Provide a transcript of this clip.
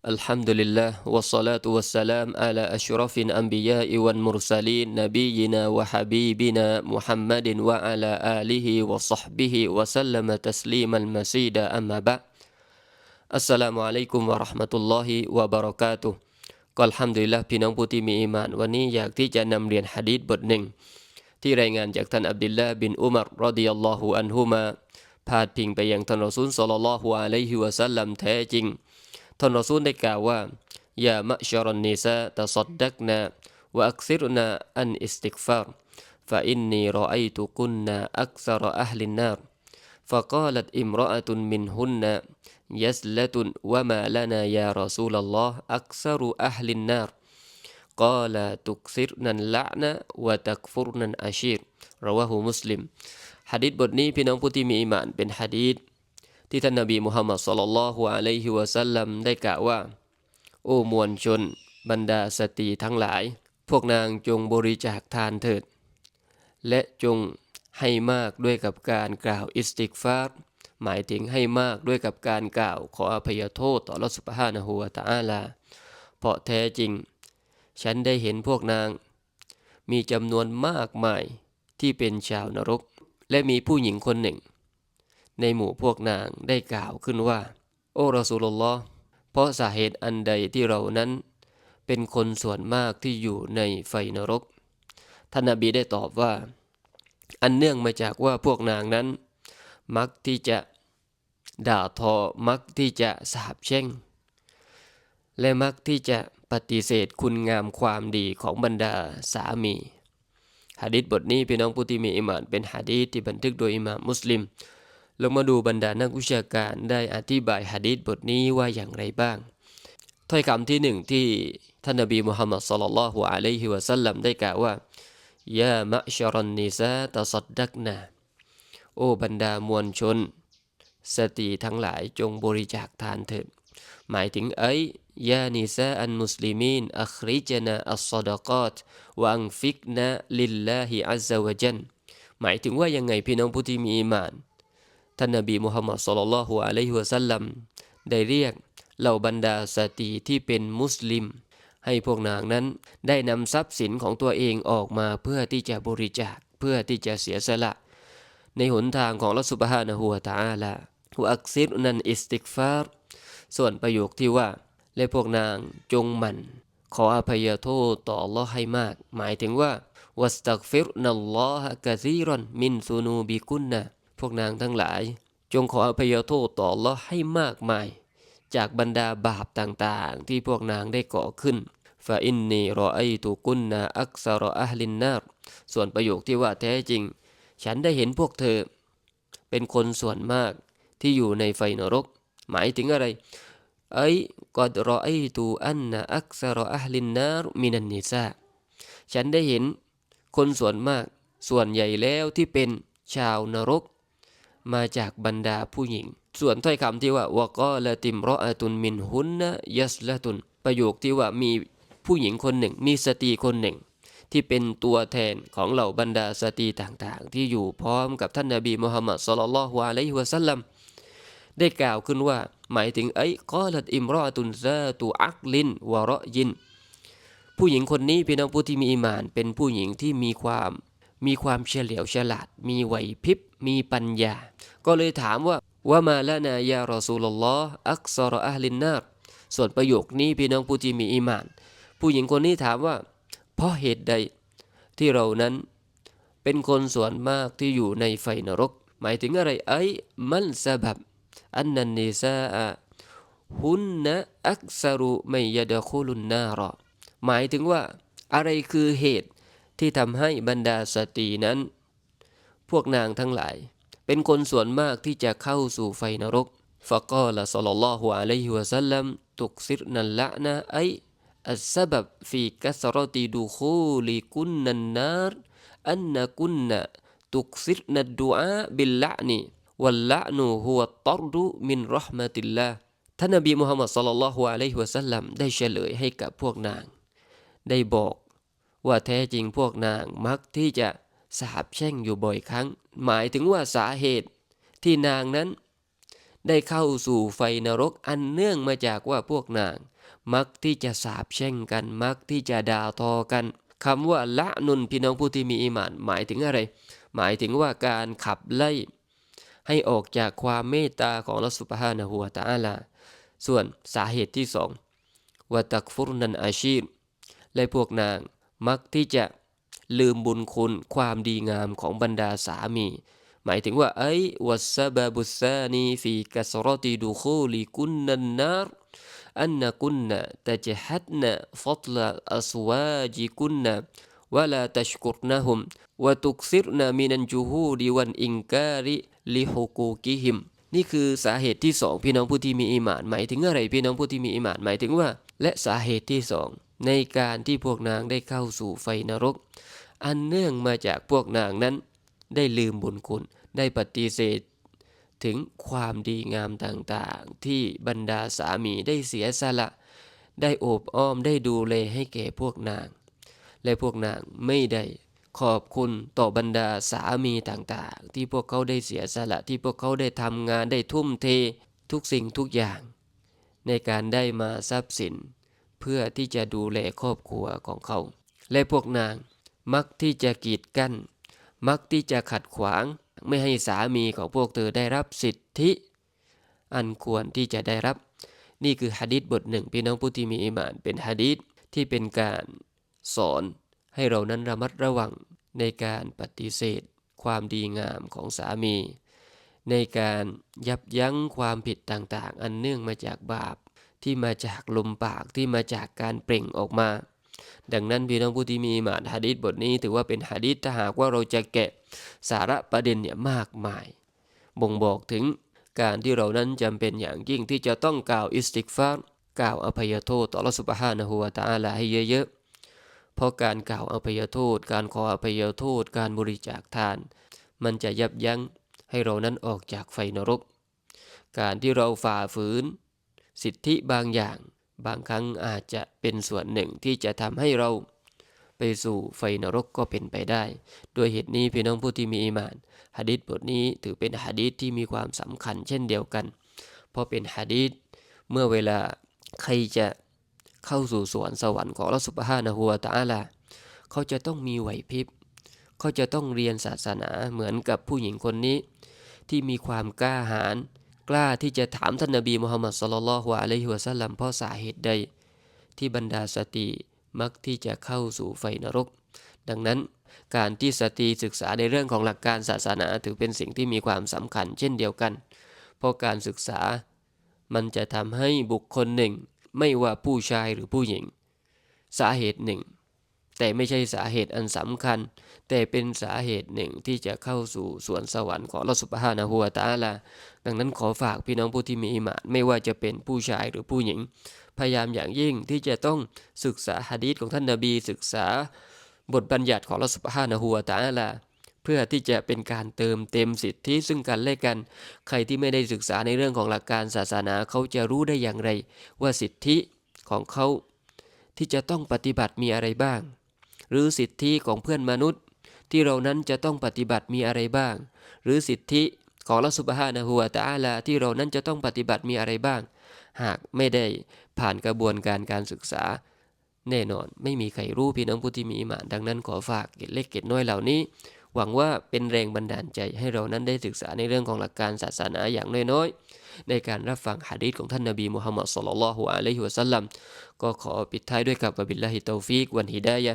الحمد لله والصلاة والسلام على أشرف الأنبياء والمرسلين نبينا وحبيبنا محمد وعلى آله وصحبه وسلم تسليما مزيدا أما بعد السلام عليكم ورحمة الله وبركاته ก็อัลฮัมดุลิลละห์พี่น้องผู้ที่มีอีหมาน วันนี้อยากที่จะนำเรียนหะดีษบทหนึ่ง ที่รายงานจากท่านอับดุลลาห์บินอุมารรอดิยัลลอฮุอันฮุมาพาดพิงไปยังท่านรอซูลศ็อลลัลลอฮุอะลัยฮิวะซัลลัมแท้จริง ท่านรอซูลได้กล่าวว่ายามะชรนนิซาตะซัดดักนาวะอักซิรนาอันอิสติกฟารฟะอินนีรอไอตุกุนนาอักซรอัลลินนาร فقالت امرأة منهن يسلة وما لنا يا رسول الله أكثر أهل النار قال تكثرن اللعنة وتكفرن الأشير رواه مسلم ฮะดีษบทนี้พี่น้องผู้ที่มีอิมานเป็นฮะดีษ ที่ท่านนบีมุฮัมมัดสุลลัลฮุอะลัยฮิวะสัลลัมได้กล่าวว่า โอ้มวลชน บรรดาสตรีทั้งหลาย พวกนางจงบริจาคทานเถิด และจงให้มากด้วยกับการกล่าวอิสติกฟาร์หมายถึงให้มากด้วยกับการกล่าวขออภัยโทษต่อรัสุบฮานะฮูวะตะอาลา เพราะแท้จริง ฉันได้เห็นพวกนาง มีจำนวนมากมายที่เป็นชาวนรก และมีผู้หญิงคนหนึ่ง ในหมู่พวกนางได้กล่าวขึ้นว่า โอ้รอสูลลอฮ์เพราะสาเหตุอันใดที่เรานั้น เป็นคนส่วนมากที่อยู่ในไฟนรก ท่านนบีได้ตอบว่า อันเนื่องมาจากว่าพวกนางนั้น มักที่จะด่าทอมักที่จะสาบแช่ง และมักที่จะปฏิเสธคุณงามความดีของบรรดาสามีฮะดิษบทนี้พี่น้องผู้ที่มีอิมานเป็นฮะดีษที่บันทึกโดยอิหม่ามมุสลิม ลงมาดูบรรดานักวิชาการได้อธิบายฮะดีษบทนี้ว่าอย่างไรบ้าง ถ้อยคำที่หนึ่งที่ท่านนบีมุฮัมมัดสุลลัลลอฮุอะลัยฮิวะสัลลัมได้กล่าวว่ายามะชรันนิซาตะซัดดักนาโอ้บรรดามวลชน สตรีทั้งหลายจงบริจาคทานเถิดหมายถึงไอ้ยานิซาอันมุสลิมีนอัคริจนาอัลซอดกอตวังฟิกนะลิลลาฮิอัลซาวะจันหมายถึงว่ายังไงพี่น้องผู้ที่มีอีมาน ท่านนบีมุฮัมมัดสุลลัลฮุอะลัยฮิวะสัลลัมได้เรียกเหล่าบรรดาสตรีที่เป็นมุสลิม ให้พวกนางนั้นได้นำทรัพย์สินของตัวเองออกมาเพื่อที่จะบริจาคเพื่อที่จะเสียสละ ในหนทางของรัสุบฮานะฮูวตะอาลาฮุอักซิรนันอิสติกฟาร์ส่วนประโยคที่ว่า และพวกนางจงหมันขออภัยโทษต่อลอให้มาก หมายถึงว่าวัสตักฟิรนัลลอฮะกะซีรอนมินซูนูบิกุนนะ พวกนางทั้งหลาย จงขออภัยโทษต่อลลอฮ์ให้มากมาย จากบรรดาบาปต่างๆ ที่พวกนางได้ก่อขึ้นฟาอินนีรอไอตุกุนนาอักซารออัลลินนาร์ส่วนประโยคที่ว่าแท้จริง ฉันได้เห็นพวกเธอ เป็นคนส่วนมากที่อยู่ในไฟนรก หมายถึงอะไรไอ้กอดรอไอตูอันนะอักซารออัลลินนารมินันนิซาฉันได้เห็นคนส่วนมากส่วนใหญ่แล้วที่เป็นชาวนรก มาจากบรรดาผู้หญิง ส่วนถ้อยคำที่ว่าวกอละติมรออาตุนมินหุนนะยัสละตุน ประโยคที่ว่ามีผู้หญิงคนหนึ่ง มีสตรีคนหนึ่ง ที่เป็นตัวแทนของเหล่าบรรดาสตรีต่างๆ ที่อยู่พร้อมกับท่านนบีมุฮัมมัดสุลลัลลอฮุอะลัยฮิวะสัลลัมได้กล่าวขึ้นว่า หมายถึงไอ้กอลัดอิมรอตุนซาตูอักลินวะรอยิน ผู้หญิงคนนี้พี่น้องผู้ที่มีอิมาน เป็นผู้หญิงที่มีความ มีความเฉลียวฉลาด มีไหวพริบ มีปัญญา ก็เลยถามว่าว่ามาละนายารอซูลลอฮ์อักซรออัลินนาร์ส่วนประโยคนี้พี่น้องผู้ที่มีอิมาน ผู้หญิงคนนี้ถามว่า เพราะเหตุใดที่เรานั้นเป็นคนส่วนมากที่อยู่ในไฟนรก หมายถึงอะไรไอ้มันสะบับอันนันนิซาฮุนนะอักซารุไมยะดะคูลุนนารอหมายถึงว่าอะไรคือเหตุ ที่ทำให้บรรดาสตรีนั้น พวกนางทั้งหลาย เป็นคนส่วนมากที่จะเข้าสู่ไฟนรกฟะกอละซัลลัลลอฮุอะลัยฮิวะสัลลัมตุกซิรนัลละนะไออัสบับฟีกัสรติดูคูลิกุนนันนารอันนะกุนนะตุกซิรนัดดุอาบิลละนีวัลละนูฮุวะตรดุมินรห์มะติลลาท่านนบีมุฮัมมัดสัลลัลลอฮุอะลัยฮิวะสัลลัมได้เฉลยให้กับพวกนาง ได้บอก ว่าแท้จริงพวกนางมักที่จะสาบแช่งอยู่บ่อยครั้ง หมายถึงว่าสาเหตุที่นางนั้น ได้เข้าสู่ไฟนรกอันเนื่องมาจากว่าพวกนาง มักที่จะสาบแช่งกัน มักที่จะด่าทอกันคำว่าละนุนพี่น้องผู้ที่มีอิมานหมายถึงอะไร หมายถึงว่าการขับไล่ ให้ออกจากความเมตตาของลัสุภานะหัวตาอาลา ส่วนสาเหตุที่สองวัตักฟุรนันอาชีพและพวกนาง มักที่จะลืมบุญคุณความดีงามของบรรดาสามี หมายถึงว่าไอ้วัสบาบุสานีฟีกัสรติดูคูลีกุนนันนารอันนกุนนะตะจฮัดนะฟัตละอัสวาจิกุนนะวะลาตัชกุรนะฮุมวตุกซิรนะมินันจูฮูดิวันอิงการิลิฮุกูกิฮิมนี่คือสาเหตุที่สองพี่น้องผู้ที่มีอิมาน หมายถึงอะไรพี่น้องผู้ที่มีอิมาน หมายถึงว่า และสาเหตุที่สอง ในการที่พวกนางได้เข้าสู่ไฟนรก อันเนื่องมาจากพวกนางนั้น ได้ลืมบุญคุณ ได้ปฏิเสธ ถึงความดีงามต่างๆ ที่บรรดาสามีได้เสียสละ ได้โอบอ้อมได้ดูแลให้แก่พวกนาง และพวกนางไม่ได้ขอบคุณต่อบรรดาสามีต่างๆ ที่พวกเขาได้เสียสละที่พวกเขาได้ทำงานได้ทุ่มเททุกสิ่งทุกอย่าง ในการได้มาทรัพย์สิน เพื่อที่จะดูแลครอบครัวของเขา และพวกนางมักที่จะกีดกั้น มักที่จะขัดขวาง ไม่ให้สามีของพวกเธอได้รับสิทธิ อันควรที่จะได้รับ นี่คือฮะดิษบทหนึ่งพี่น้องผู้ที่มีอิมาน เป็นฮะดิษที่เป็นการสอนให้เรานั้นระมัดระวังในการปฏิเสธ ความดีงามของสามี ในการยับยั้งความผิดต่างๆ อันเนื่องมาจากบาป ที่มาจากลมปากที่มาจากการเปล่งออกมา ดังนั้นพี่น้องผู้ที่มีมาฮะดิษบทนี้ถือว่าเป็นฮะดิษถ้าหากว่าเราจะแกะสาระประเด็นเนี่ยมากมาย บ่งบอกถึงการที่เรานั้นจำเป็นอย่างยิ่งที่จะต้องกล่าวอิสติกฟารกล่าวอภัยโทษต่อรัสุบฮานะฮูวาตาลาให้เยอะๆ เพราะการกล่าวอภัยโทษ การขออภัยโทษ การบริจาคทาน มันจะยับยั้งให้เรานั้นออกจากไฟนรก การที่เราฝ่าฝืน สิทธิบางอย่าง บางครั้งอาจจะเป็นส่วนหนึ่งที่จะทำให้เราไปสู่ไฟนรกก็เป็นไปได้ด้วยเหตุนี้พี่น้องผู้ที่มีอิมานฮะดิษบทนี้ถือเป็นฮะดิษที่มีความสำคัญเช่นเดียวกัน เพราะเป็นฮะดิษเมื่อเวลาใครจะเข้าสู่สวรรค์สวรรค์ของรัสุบฮานะฮัวตาอาลาเขาจะต้องมีไหวพริบ เขาจะต้องเรียนศาสนาเหมือนกับผู้หญิงคนนี้ ที่มีความกล้าหาญ กล้าที่จะถามท่านนบีมุฮัมมัดสุลลัลฮวอะลัยฮิวะสัลลัมเพราะสาเหตุใด ที่บรรดาสตรีมักที่จะเข้าสู่ไฟนรก ดังนั้นการที่สตรีศึกษาในเรื่องของหลักการศาสนาถือเป็นสิ่งที่มีความสำคัญเช่นเดียวกัน เพราะการศึกษา มันจะทำให้บุคคลหนึ่ง ไม่ว่าผู้ชายหรือผู้หญิง สาเหตุหนึ่ง แต่ไม่ใช่สาเหตุอันสำคัญ แต่เป็นสาเหตุหนึ่งที่จะเข้าสู่สวนสวรรค์ของลอสุบฮานะฮัวตาลาดังนั้นขอฝากพี่น้องผู้ที่มีอิมานไม่ว่าจะเป็นผู้ชายหรือผู้หญิง พยายามอย่างยิ่งที่จะต้องศึกษาฮะดีษของท่านนาบี ศึกษาบทบัญญัติของลอสุบฮานะฮัวตาลาเพื่อที่จะเป็นการเติมเต็มสิทธิซึ่งกันและกัน ใครที่ไม่ได้ศึกษาในเรื่องของหลักการศาสนาเขาจะรู้ได้อย่างไร ว่าสิทธิของเขาที่จะต้องปฏิบัติมีอะไรบ้าง หรือสิทธิของเพื่อนมนุษย์ ที่เรานั้นจะต้องปฏิบัติมีอะไรบ้าง หรือสิทธิของละสุบฮานะฮัวตาอาลาที่เรานั้นจะต้องปฏิบัติมีอะไรบ้าง หากไม่ได้ผ่านกระบวนการการศึกษา แน่นอนไม่มีใครรู้พี่น้องผู้ที่มีอิมานดังนั้นขอฝากเกดเล็กเก็ดน้อยเหล่านี้ หวังว่าเป็นแรงบันดาลใจให้เรานั้นได้ศึกษาในเรื่องของหลักการศาสนาอย่างน้อยๆ ในการรับฟังฮะดีษของท่านนบีมุฮัมมัดสุลลัลฮุอะลัยฮิวะสัลลัมก็ขอปิดท้ายด้วยกับบิลลาฮิตอฟิกวันฮิดายะ